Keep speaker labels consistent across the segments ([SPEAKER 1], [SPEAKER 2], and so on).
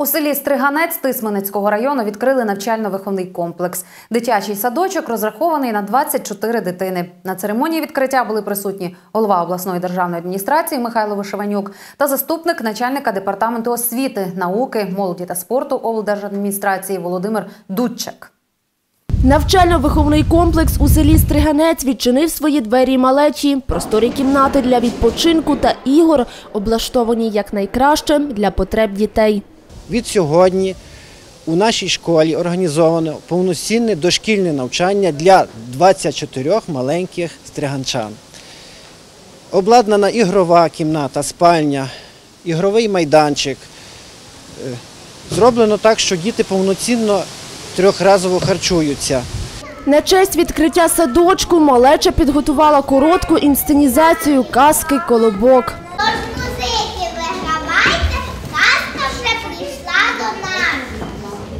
[SPEAKER 1] У селі Стриганець Тисменецького району відкрили навчально-виховний комплекс. Дитячий садочок розрахований на 24 дитини. На церемонії відкриття були присутні голова обласної державної адміністрації Михайло Вишиванюк та заступник начальника департаменту освіти, науки, молоді та спорту облдержадміністрації Володимир Дудчак.
[SPEAKER 2] Навчально-виховний комплекс у селі Стриганець відчинив свої двері малечі. Просторі кімнати для відпочинку та ігор облаштовані якнайкраще для потреб дітей.
[SPEAKER 3] Від сьогодні у нашій школі організовано повноцінне дошкільне навчання для 24 маленьких стриганчан. Обладнана ігрова кімната, спальня, ігровий майданчик. Е, Зроблено так, що діти повноцінно трьохразово харчуються.
[SPEAKER 2] На честь відкриття садочку малеча підготувала коротку інсценізацію казки «Колобок».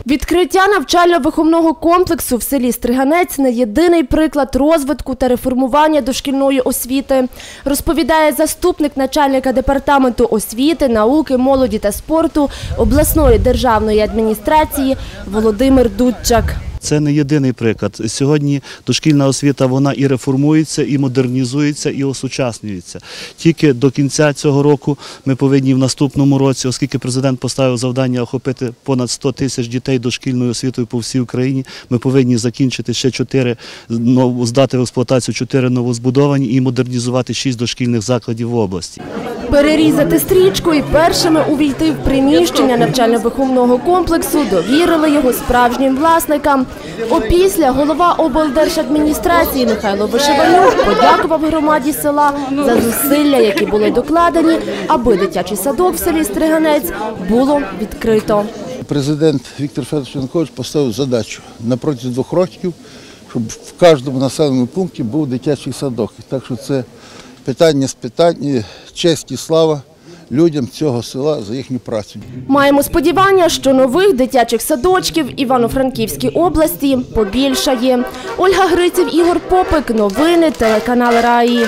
[SPEAKER 2] Відкриття навчально-виховного комплексу в селі Стриганець не єдиний приклад розвитку та реформування дошкільної освіти, розповідає заступник начальника департаменту освіти, науки, молоді та спорту обласної державної адміністрації Володимир Дудчак.
[SPEAKER 4] Це не єдиний приклад. Сьогодні дошкільна освіта вона і реформується, і модернізується, і осучаснюється. Тільки до кінця цього року ми повинні в наступному році, оскільки президент поставив завдання охопити понад 100 тисяч дітей дошкільною освітою по всій Україні, ми повинні закінчити ще чотири нов- здати в експлуатацію чотири новозбудовані і модернізувати шість дошкільних закладів в області.
[SPEAKER 2] Перерізати стрічку і першими увійти в приміщення навчально-виховного комплексу довірили його справжнім власникам. Опісля голова облдержадміністрації Михайло Вишиванюк подякував громаді села за зусилля, які були докладені, аби дитячий садок в селі Стриганець було відкрито.
[SPEAKER 5] Президент Віктор Федорович Янукович поставив задачу на протязі двох років, щоб в кожному населеному пункті був дитячий садок. Так що це питання з питань, честь і слава людям цього села за їхню працю.
[SPEAKER 2] Маємо сподівання, що нових дитячих садочків Івано-Франківській області побільшає. Ольга Гриців, Ігор Попик. Новини телеканал Раї.